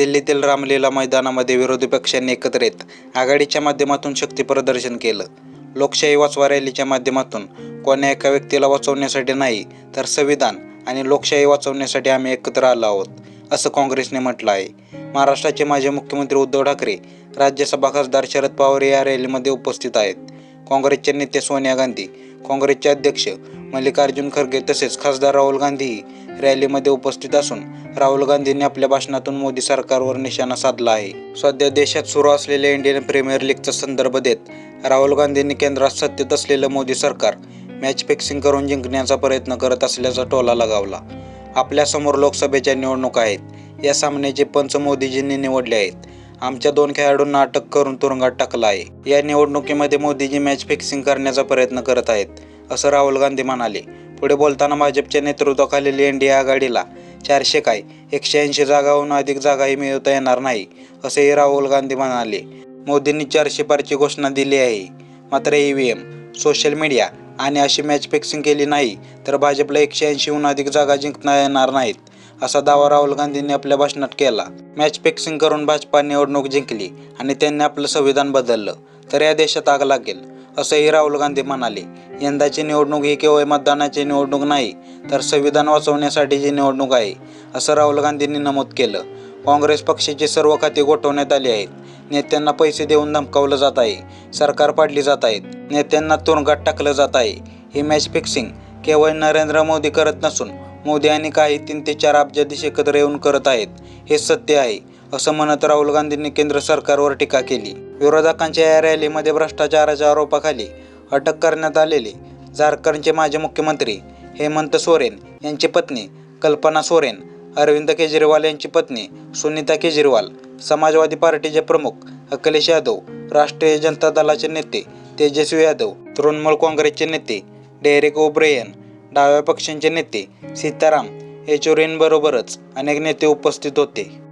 दिल्लीतील रामलीला मैदानामध्ये विरोधी पक्षांनी एकत्र येत आघाडीच्या माध्यमातून शक्ती प्रदर्शन केलं. लोकशाही वाचवा रॅलीच्या माध्यमातून कोण्या एका व्यक्तीला वाचवण्यासाठी नाही तर संविधान आणि लोकशाही वाचवण्यासाठी आम्ही एकत्र आलो आहोत असं काँग्रेसने म्हटलं आहे. महाराष्ट्राचे माजी मुख्यमंत्री उद्धव ठाकरे राज्यसभा खासदार शरद पवार या रॅलीमध्ये उपस्थित आहेत. काँग्रेसचे नेते सोनिया गांधी काँग्रेसचे अध्यक्ष मल्लिकार्जुन खरगे तसेच खासदार राहुल गांधीही रॅलीमध्ये उपस्थित असून राहुल गांधींनी आपल्या भाषणातून मोदी सरकारवर निशाणा साधला आहे. सध्या देशात सुरू असलेल्या इंडियन प्रीमियर लीगचा संदर्भ देत राहुल गांधींनी केंद्रात सत्तेत असलेलं मोदी सरकार मॅच फिक्सिंग करून जिंकण्याचा प्रयत्न करत असल्याचा टोला लगावला. आपल्यासमोर लोकसभेच्या निवडणुका आहेत. या सामन्याचे पंच मोदीजींनी निवडले आहेत. आमच्या दोन खेळाडूंना अटक करून तुरुंगात टाकलं आहे. या निवडणुकीमध्ये मोदीजी मॅच फिक्सिंग करण्याचा प्रयत्न करत आहेत असं राहुल गांधी म्हणाले. पुढे बोलताना भाजपच्या नेतृत्वाखालील एन डी ए आघाडीला चारशे काय एकशे ऐंशी जागाहून अधिक जागाही मिळवता येणार नाही असेही राहुल गांधी म्हणाले. मोदींनी चारशे पारची घोषणा दिली आहे. मात्र E V M social media आणि अशी मॅच फिक्सिंग केली नाही तर भाजपला एकशे ऐंशीहून अधिक जागा जिंकता येणार नाहीत असा दावा राहुल गांधींनी आपल्या भाषणात केला. मॅच फिक्सिंग करून भाजपा निवडणूक जिंकली आणि त्यांनी आपलं संविधान बदललं तर या देशात आग लागेल. असंही राहुल गांधी म्हणाले यंदाची निवडणूक ही केवळ मतदानाची निवडणूक नाही तर संविधान वाचवण्यासाठीची निवडणूक आहे असं राहुल गांधींनी नमूद केलं. काँग्रेस पक्षाची सर्व खाती गोठवण्यात आली आहेत. नेत्यांना पैसे देऊन धमकावलं जात आहे सरकार पाडली जात आहेत नेत्यांना तुरुंगात टाकलं जात आहे. ही मॅच फिक्सिंग केवळ नरेंद्र मोदी करत नसून मोदी आणि काही तीन ते चार अब्जाधीश एकत्र येऊन करत आहेत हे सत्य आहे. असं म्हणत राहुल गांधींनी केंद्र सरकारवर टीका केली. विरोधकांच्या या रॅलीमध्ये भ्रष्टाचाराच्या आरोपाखाली अटक करण्यात आलेले झारखंडचे माजी मुख्यमंत्री हेमंत सोरेन यांची पत्नी कल्पना सोरेन अरविंद केजरीवाल यांची पत्नी सुनीता केजरीवाल समाजवादी पार्टीचे प्रमुख अखिलेश यादव राष्ट्रीय जनता दलाचे नेते तेजस्वी यादव तृणमूल काँग्रेसचे नेते डेरेक ओब्रेयन डाव्या पक्षांचे नेते सीताराम येचुरींबरोबरच अनेक नेते उपस्थित होते.